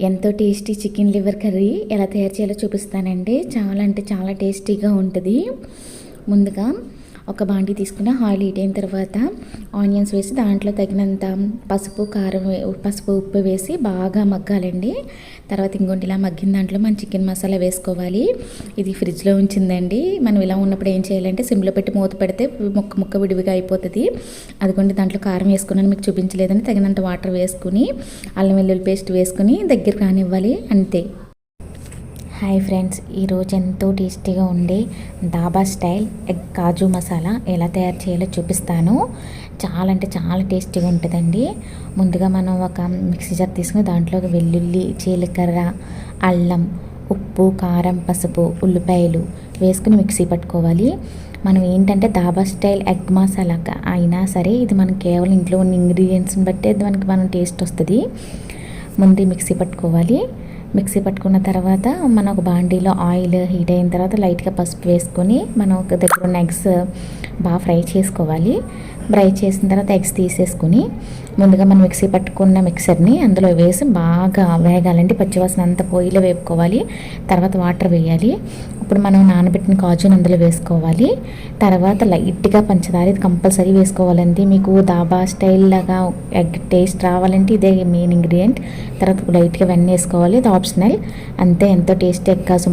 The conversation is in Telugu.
ఎంతో టేస్టీ చికెన్ లివర్ కర్రీ ఎలా తయారు చేయాలో చూపిస్తానండి. చాలా అంటే చాలా టేస్టీగా ఉంటుంది. ముందుగా ఒక బాండి తీసుకుని ఆయిల్ హీట్ అయిన తర్వాత ఆనియన్స్ వేసి దాంట్లో తగినంత పసుపు కారం పసుపు ఉప్పు వేసి బాగా మగ్గాలండి. తర్వాత ఇంకోటి ఇలా మగ్గిన దాంట్లో మనం చికెన్ మసాలా వేసుకోవాలి. ఇది ఫ్రిడ్జ్లో ఉంచిందండి. మనం ఇలా ఉన్నప్పుడు ఏం చేయాలంటే సిమ్లో పెట్టి మూత పెడితే ముక్క ముక్క విడివిగా అయిపోతుంది. అదిగోండి దాంట్లో కారం వేసుకున్నాను మీకు చూపించలేదని తగినంత వాటర్ వేసుకుని అల్లం వెల్లుల్లి పేస్ట్ వేసుకుని దగ్గర కానివ్వాలి అంతే. హాయ్ ఫ్రెండ్స్ ఈరోజు ఎంతో టేస్టీగా ఉండే దాబా స్టైల్ ఎగ్ కాజు మసాలా ఎలా తయారు చేయాలో చూపిస్తాను. చాలా అంటే చాలా టేస్టీగా ఉంటుందండి. ముందుగా మనం ఒక మిక్సీ జార్ తీసుకుని దాంట్లో వెల్లుల్లి జీలకర్ర అల్లం ఉప్పు కారం పసుపు ఉల్లిపాయలు వేసుకుని మిక్సీ పట్టుకోవాలి. మనం ఏంటంటే దాబా స్టైల్ ఎగ్ మసాలా అయినా సరే ఇది మనం కేవలం ఇంట్లో ఉన్న ఇంగ్రీడియంట్స్ని బట్టి మనకి మనం టేస్ట్ వస్తుంది. ముందు మిక్సీ పట్టుకోవాలి. మిక్సీ పట్టుకున్న తర్వాత మనం ఒక బాండీలో ఆయిల్ హీట్ అయిన తర్వాత లైట్గా పసుపు వేసుకొని మనం ఒక దగ్గర ఉన్న ఎగ్స్ బాగా ఫ్రై చేసుకోవాలి. ఫ్రై చేసిన తర్వాత ఎగ్స్ తీసేసుకుని ముందుగా మనం మిక్సీ పట్టుకున్న మిక్సర్ని అందులో వేసి బాగా వేగాలంటే పచ్చివాసన అంతా పొయ్యిలో వేపుకోవాలి. తర్వాత వాటర్ వేయాలి. ఇప్పుడు మనం నానబెట్టిన కాజుని అందులో వేసుకోవాలి. తర్వాత లైట్గా పంచదార ఇది కంపల్సరీ వేసుకోవాలండి. మీకు దాబా స్టైల్ లాగా ఎగ్ టేస్ట్ రావాలంటే ఇదే మెయిన్ ఇంగ్రీడియంట్ తర్వాత లైట్గా వెన్న వేసుకోవాలి. ఇది ఆప్షనల్ అంతే ఎంతో టేస్టీ ఎగ్ కాజు